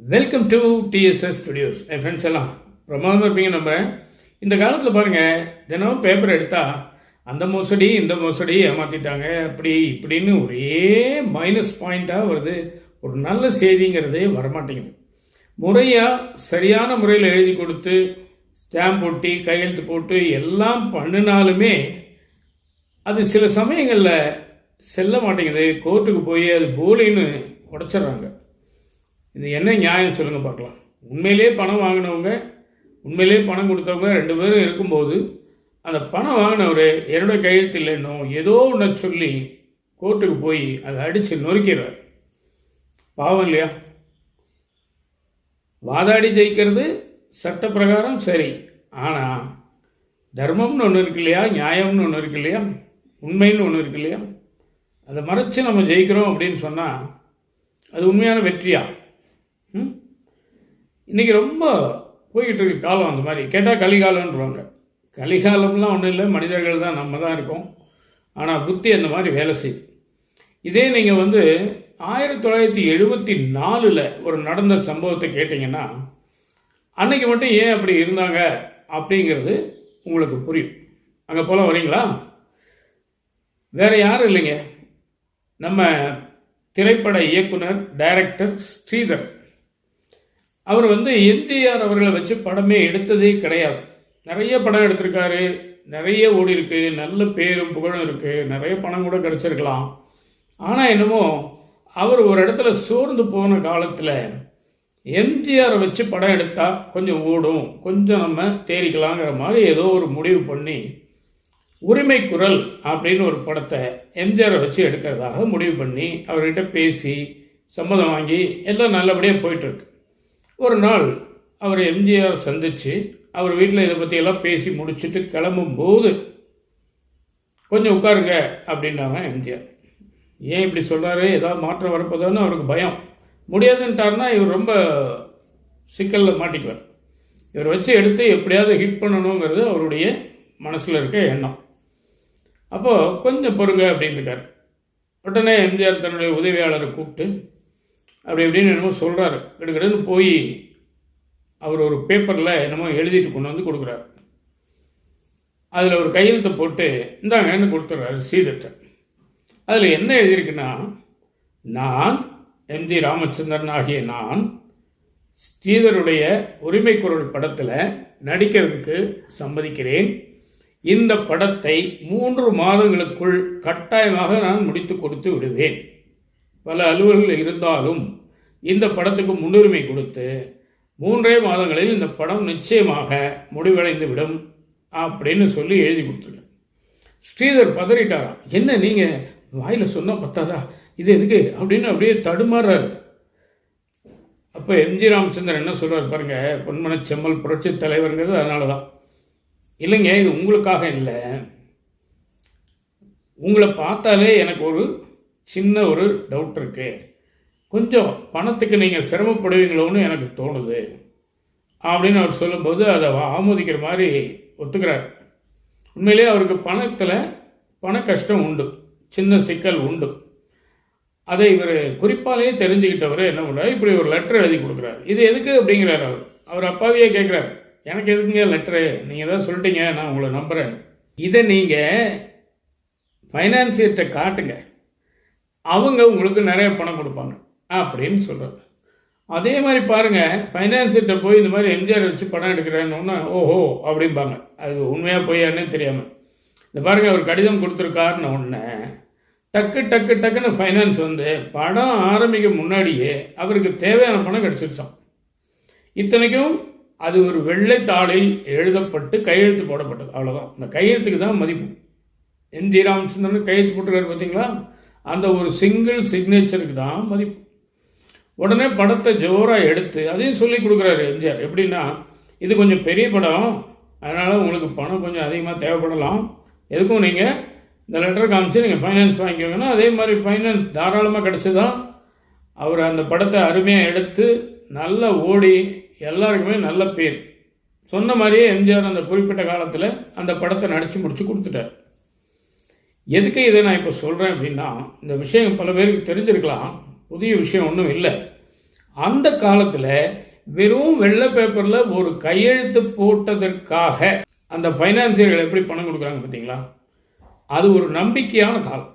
Welcome to DSS studios என் friends எல்லாம் பிரமாதமாக இருப்பீங்க நம்புகிறேன் இந்த காலத்தில் பாருங்கள் தினமும் பேப்பர் எடுத்தால் அந்த மோசடி இந்த மோசடி ஏமாற்றிட்டாங்க அப்படி இப்படின்னு ஒரே மைனஸ் பாயிண்ட்டாக வருது. ஒரு நல்ல செய்திங்கிறதே வரமாட்டேங்குது. முறையாக சரியான முறையில் எழுதி கொடுத்து ஸ்டாம்ப் ஒட்டி கையெழுத்து போட்டு எல்லாம் பண்ணினாலுமே அது சில சமயங்களில் செல்ல மாட்டேங்குது. கோர்ட்டுக்கு போய் அது போலின்னு உடச்சிட்றாங்க. இது என்ன நியாயம் சொல்லுங்கள் பார்க்கலாம். உண்மையிலே பணம் வாங்கினவங்க உண்மையிலே பணம் கொடுத்தவங்க ரெண்டு பேரும் இருக்கும்போது அந்த பணம் வாங்கினவர் என்னோட கையெழுத்து இல்லைன்னோ ஏதோ ஒன்று சொல்லி கோர்ட்டுக்கு போய் அதை அடித்து நொறுக்கிறார். பாவம் இல்லையா? வாதாடி ஜெயிக்கிறது சட்ட பிரகாரம் சரி. ஆனால் தர்மம்னு ஒன்று இருக்கு இல்லையா? நியாயம்னு ஒன்று இருக்கு இல்லையா? உண்மைன்னு ஒன்று இருக்கு இல்லையா? அதை மறைச்சு நம்ம ஜெயிக்கிறோம் அப்படின்னு சொன்னால் அது உண்மையான வெற்றியா? இன்றைக்கி ரொம்ப போய்கிட்டு இருக்கு காலம் அந்த மாதிரி. கேட்டால் கலிகாலம்ன்றவாங்க. கலிகாலம்லாம் ஒன்றும் இல்லை மனிதர்கள் தான் நம்ம தான் இருக்கோம். ஆனால் புத்தி அந்த மாதிரி வேலை செய்யுது. இதே நீங்கள் வந்து ஆயிரத்தி தொள்ளாயிரத்தி எழுபத்தி நாலில் ஒரு நடந்த சம்பவத்தை கேட்டிங்கன்னா அன்னைக்கு மட்டும் ஏன் அப்படி இருந்தாங்க அப்படிங்கிறது உங்களுக்கு புரியும். அங்கே போல வரீங்களா? வேற யாரும் இல்லைங்க. நம்ம திரைப்பட இயக்குனர் டைரக்டர் ஸ்ரீதர். அவர் வந்து எம்ஜிஆர் அவர்களை வச்சு படமே எடுத்ததே கிடையாது. நிறைய படம் எடுத்திருக்காரு. நிறைய ஓடி இருக்கு. நல்ல பேரும் புகழும் இருக்கு. நிறைய பணம் கூட கிடைச்சிருக்கலாம். ஆனால் என்னமோ அவர் ஒரு இடத்துல சோர்ந்து போன காலத்தில் எம்ஜிஆரை வச்சு படம் எடுத்தால் கொஞ்சம் ஓடும். கொஞ்சம் நம்ம தேறிக்கலாங்கிற மாதிரி ஏதோ ஒரு முடிவு பண்ணி உரிமை குரல் அப்படின்னு ஒரு படத்தை எம்ஜிஆரை வச்சு எடுக்கிறதாக முடிவு பண்ணி அவர்கிட்ட பேசி சம்மதம் வாங்கி எல்லாம் நல்லபடியாக போயிட்டுருக்கு ஒரு நாள் அவர் எம்ஜிஆர் சந்தித்து அவர் வீட்டில் இதை பற்றியெல்லாம் பேசி முடிச்சுட்டு கிளம்பும்போது கொஞ்சம் உட்காருங்க அப்படின்னாங்க எம்ஜிஆர். ஏன் இப்படி சொல்கிறாரு ஏதாவது மாற்றம் வரப்போதான்னு அவருக்கு பயம். முடியாதுன்ட்டாருன்னா இவர் ரொம்ப சிக்கலில் மாட்டிக்குவார். இவர் வச்சு எடுத்து எப்படியாவது ஹிட் பண்ணணுங்கிறது அவருடைய மனசில் இருக்க எண்ணம். அப்போது கொஞ்சம் பொறுங்க அப்படின்னு இருக்கார் உடனே எம்ஜிஆர் தன்னுடைய உதவியாளரை கூப்பிட்டு அப்படி இப்படின்னு என்னமோ சொல்கிறாரு கிடுக்கிடுன்னு போய் அவர் ஒரு பேப்பரில் என்னமோ எழுதிட்டு கொண்டு வந்து கொடுக்குறாரு. அதில் ஒரு கையெழுத்தை போட்டு இந்தாங்கன்னு கொடுத்துட்றாரு சீதத்தை அதில் என்ன எழுதியிருக்குன்னா நான் எம்ஜி ராமச்சந்திரன் ஆகிய நான் ஸ்ரீதருடைய உரிமை குரல் படத்தில் நடிக்கிறதுக்கு சம்மதிக்கிறேன். இந்த படத்தை மூன்று மாதங்களுக்குள் கட்டாயமாக நான் முடித்து கொடுத்து விடுவேன். பல அலுவல்கள் இருந்தாலும் இந்த படத்துக்கு முன்னுரிமை கொடுத்து மூன்றே மாதங்களில் இந்த படம் நிச்சயமாக முடிவடைந்து விடும் அப்படின்னு சொல்லி எழுதி கொடுத்துருக்கேன் ஸ்ரீதர் பதறிட்டாராம் என்ன நீங்கள் வாயில் சொன்னால் பத்தாதா? இது எதுக்கு? அப்படின்னு அப்படியே தடுமாறுறாரு அப்போ எம்ஜி ராமச்சந்திரன் என்ன சொல்கிறார் பாருங்க பொன்மன செம்மல் புரட்சி தலைவருங்கிறது அதனால தான் இல்லைங்க இது உங்களுக்காக இல்லை. உங்களை பார்த்தாலே எனக்கு ஒரு சின்ன ஒரு டவுட் இருக்கு. கொஞ்சம் பணத்துக்கு நீங்கள் சிரமப்படுவீங்களோன்னு எனக்கு தோணுது. அப்படின்னு அவர் சொல்லும்போது அதை ஆமோதிக்கிற மாதிரி ஒத்துக்கிறார். உண்மையிலே அவருக்கு பணத்தில் பண கஷ்டம் உண்டு. சின்ன சிக்கல் உண்டு. அதை இவர் குறிப்பாலேயே தெரிஞ்சுக்கிட்டவர் என்ன பண்ணுறாரு இப்படி ஒரு லெட்டர் எழுதி கொடுக்குறாரு. இது எதுக்கு அப்படிங்கிறார் அவர். அவர் அப்பாவையே கேட்குறாரு. எனக்கு எதுக்குங்க லெட்டரு நீங்கள் தான் சொல்லிட்டீங்க நான் உங்களை நம்புகிறேன் இதை நீங்கள் ஃபைனான்சியர்கிட்ட காட்டுங்க. அவங்க உங்களுக்கு நிறைய பணம் கொடுப்பாங்க அப்படின்னு சொல்கிறார் அதே மாதிரி பாருங்கள் ஃபைனான்ஸ்கிட்ட போய் இந்த மாதிரி எம்ஜிஆர் வச்சு படம் எடுக்கிறேன்னு ஓஹோ அப்படிம்பாங்க. அது உண்மையாக பொய்யானே தெரியாமல் இந்த பாருங்க அவர் கடிதம் கொடுத்துருக்காருன்னு ஒன்று டக்கு டக்கு டக்குன்னு ஃபைனான்ஸ் வந்து படம் ஆரம்பிக்க முன்னாடியே அவருக்கு தேவையான பணம் கிடச்சிருச்சோம். இத்தனைக்கும் அது ஒரு வெள்ளைத்தாளில் எழுதப்பட்டு கையெழுத்து போடப்பட்டது. அவ்வளோதான் அந்த கையெழுத்துக்கு தான் மதிப்பு. எம் ஜி ராமச்சந்திரன் கையெழுத்து போட்டுருக்காரு பார்த்தீங்களா? அந்த ஒரு சிங்கிள் சிக்னேச்சருக்கு தான் மதிப்பு. உடனே படத்தை ஜோராக எடுத்து அதையும் சொல்லி கொடுக்குறாரு எம்ஜிஆர். எப்படின்னா இது கொஞ்சம் பெரிய படம் அதனால் உங்களுக்கு பணம் கொஞ்சம் அதிகமாக தேவைப்படலாம். எதுக்கும் நீங்கள் இந்த லெட்டர் காமிச்சு நீங்கள் ஃபைனான்ஸ் வாங்கிக்கோங்கன்னா அதே மாதிரி ஃபைனான்ஸ் தாராளமாக கிடச்சிதான். அவர் அந்த படத்தை அருமையாக எடுத்து நல்லா ஓடி எல்லாருக்குமே நல்ல பேர். சொன்ன மாதிரியே எம்ஜிஆர் அந்த குறிப்பிட்ட காலத்தில் அந்த படத்தை நடித்து முடிச்சு கொடுத்துட்டார். எதுக்கு இதை நான் இப்போ சொல்கிறேன் அப்படின்னா இந்த விஷயம் பல பேருக்கு தெரிஞ்சிருக்கலாம். புதிய விஷயம் ஒன்றும் இல்லை. அந்த காலத்தில் வெறும் வெள்ளை பேப்பரில் ஒரு கையெழுத்து போட்டதற்காக அந்த ஃபைனான்சியர்கள் எப்படி பணம் கொடுக்குறாங்க பார்த்தீங்களா? அது ஒரு நம்பிக்கையான காலம்.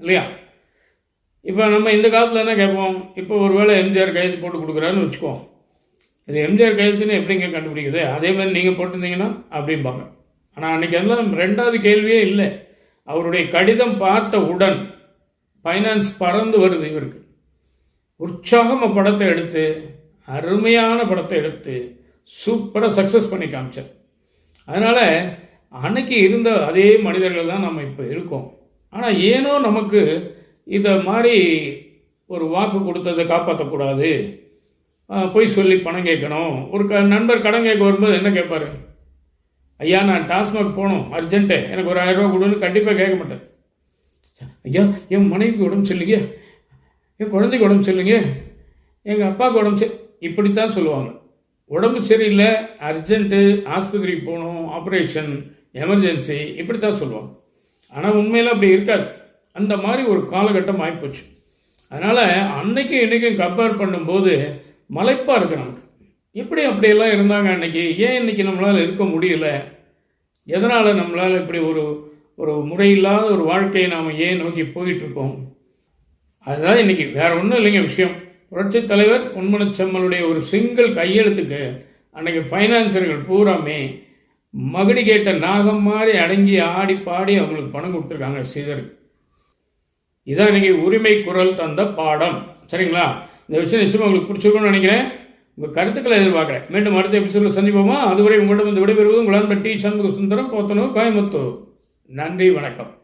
இல்லையா? இப்போ நம்ம இந்த காலத்தில் என்ன கேட்போம்? இப்போ ஒரு வேளை எம்ஜிஆர் கையெழுத்து போட்டு கொடுக்குறாருன்னு வச்சுக்குவோம் இது எம்ஜிஆர் கையெழுத்துன்னு எப்படிங்க கண்டுபிடிக்குது அதே மாதிரி நீங்கள் போட்டிருந்தீங்கன்னா அப்படிம்பாங்க. ஆனால் அன்றைக்கி எல்லாம் ரெண்டாவது கேள்வியே இல்லை. அவருடைய கடிதம் பார்த்த உடன் ஃபைனான்ஸ் பறந்து வருது இவருக்கு. உற்சாகமாக படத்தை எடுத்து அருமையான படத்தை எடுத்து சூப்பராக சக்ஸஸ் பண்ணி காமிச்சார். அதனால் அன்னைக்கு இருந்த அதே மனிதர்கள் தான் நம்ம இப்போ இருக்கோம். ஆனால் ஏனோ நமக்கு இதை மாதிரி ஒரு வாக்கு கொடுத்ததை காப்பாற்றக்கூடாது போய் சொல்லி பணம் கேட்கணும். ஒரு க நண்பர் கடன் கேட்க வரும்போது என்ன கேட்பாரு? ஐயா நான் டாஸ்மாக் போகணும் அர்ஜென்ட்டு. எனக்கு ஒரு ஆயிரம் ரூபா கொடுன்னு கண்டிப்பாக கேட்க மாட்டேன். ஐயா என் மனைவிக்கு உடம்பு சொல்லுங்க என் குழந்தைக்கு உடம்பு சொல்லுங்க எங்கள் அப்பாவுக்கு உடம்பு சரி இப்படித்தான் சொல்லுவாங்க. உடம்பு சரியில்லை அர்ஜென்ட்டு ஆஸ்பத்திரிக்கு போகணும் ஆப்ரேஷன் எமர்ஜென்சி இப்படி தான் சொல்லுவாங்க. ஆனால் உண்மையில் அப்படி இருக்காது. அந்த மாதிரி ஒரு காலகட்டம் ஆகிப்போச்சு அதனால் அன்னைக்கும் இன்றைக்கும் கம்பேர் பண்ணும்போது மலைப்பாக இருக்குது நமக்கு. இப்படி அப்படியெல்லாம் இருந்தாங்க அன்னைக்கு? ஏன் இன்னைக்கு நம்மளால் இருக்க முடியல? எதனால் நம்மளால் இப்படி ஒரு ஒரு முறையில்லாத ஒரு வாழ்க்கையை நாம் ஏன் நோக்கி போயிட்டுருக்கோம்? அதுதான் இன்னைக்கு. வேற ஒன்றும் இல்லைங்க விஷயம். புரட்சி தலைவர் பொன்மனச்செம்மலுடைய ஒரு சிங்கிள் கையெழுத்துக்கு அன்னைக்கு ஃபைனான்சர்கள் பூராமே மகுடி கேட்ட நாகம் மாதிரி அடங்கி ஆடி பாடி அவங்களுக்கு பணம் கொடுத்துருக்காங்க சீதருக்கு. இதான் இன்னைக்கு உரிமை குரல் தந்த பாடம். சரிங்களா? இந்த விஷயம் நிச்சயமாக உங்களுக்கு பிடிச்சிருக்கும்னு நினைக்கிறேன். உங்கள் கருத்துக்களை எதிர்பார்க்குறேன். மீண்டும் அடுத்த எபிசோடில் சந்திப்போமா? அதுவரை உங்களிடம் வந்து விடைபெறுவது உங்களான் பட்டி சண்முக சுந்தரம் போத்தனூர் கோயம்புத்தூர். நன்றி வணக்கம்.